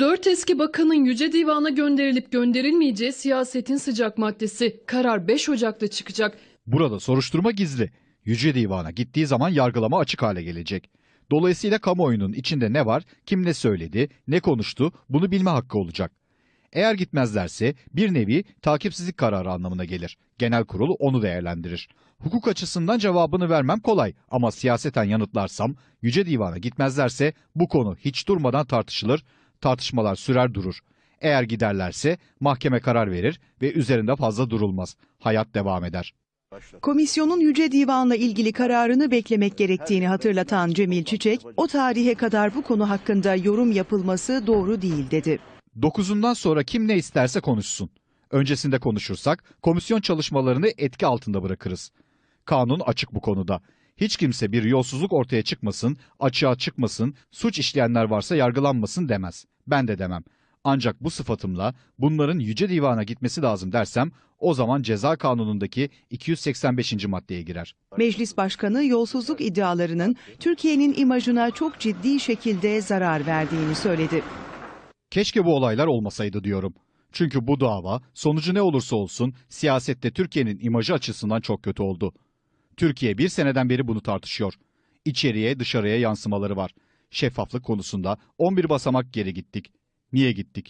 Dört eski bakanın Yüce Divan'a gönderilip gönderilmeyeceği siyasetin sıcak maddesi. Karar 5 Ocak'ta çıkacak. Burada soruşturma gizli. Yüce Divan'a gittiği zaman yargılama açık hale gelecek. Dolayısıyla kamuoyunun içinde ne var, kim ne söyledi, ne konuştu bunu bilme hakkı olacak. Eğer gitmezlerse bir nevi takipsizlik kararı anlamına gelir. Genel kurul onu değerlendirir. Hukuk açısından cevabını vermem kolay ama siyaseten yanıtlarsam Yüce Divan'a gitmezlerse bu konu hiç durmadan tartışılır, tartışmalar sürer durur. Eğer giderlerse mahkeme karar verir ve üzerinde fazla durulmaz. Hayat devam eder. Komisyonun Yüce Divan'la ilgili kararını beklemek gerektiğini hatırlatan Cemil Çiçek, o tarihe kadar bu konu hakkında yorum yapılması doğru değil dedi. 9'undan sonra kim ne isterse konuşsun. Öncesinde konuşursak komisyon çalışmalarını etki altında bırakırız. Kanun açık bu konuda. Hiç kimse bir yolsuzluk ortaya çıkmasın, açığa çıkmasın, suç işleyenler varsa yargılanmasın demez. Ben de demem. Ancak bu sıfatımla bunların Yüce Divan'a gitmesi lazım dersem o zaman ceza kanunundaki 285. maddeye girer. Meclis Başkanı yolsuzluk iddialarının Türkiye'nin imajına çok ciddi şekilde zarar verdiğini söyledi. Keşke bu olaylar olmasaydı diyorum. Çünkü bu dava sonucu ne olursa olsun siyasette Türkiye'nin imajı açısından çok kötü oldu. Türkiye bir seneden beri bunu tartışıyor. İçeriye dışarıya yansımaları var. Şeffaflık konusunda 11 basamak geri gittik. Niye gittik?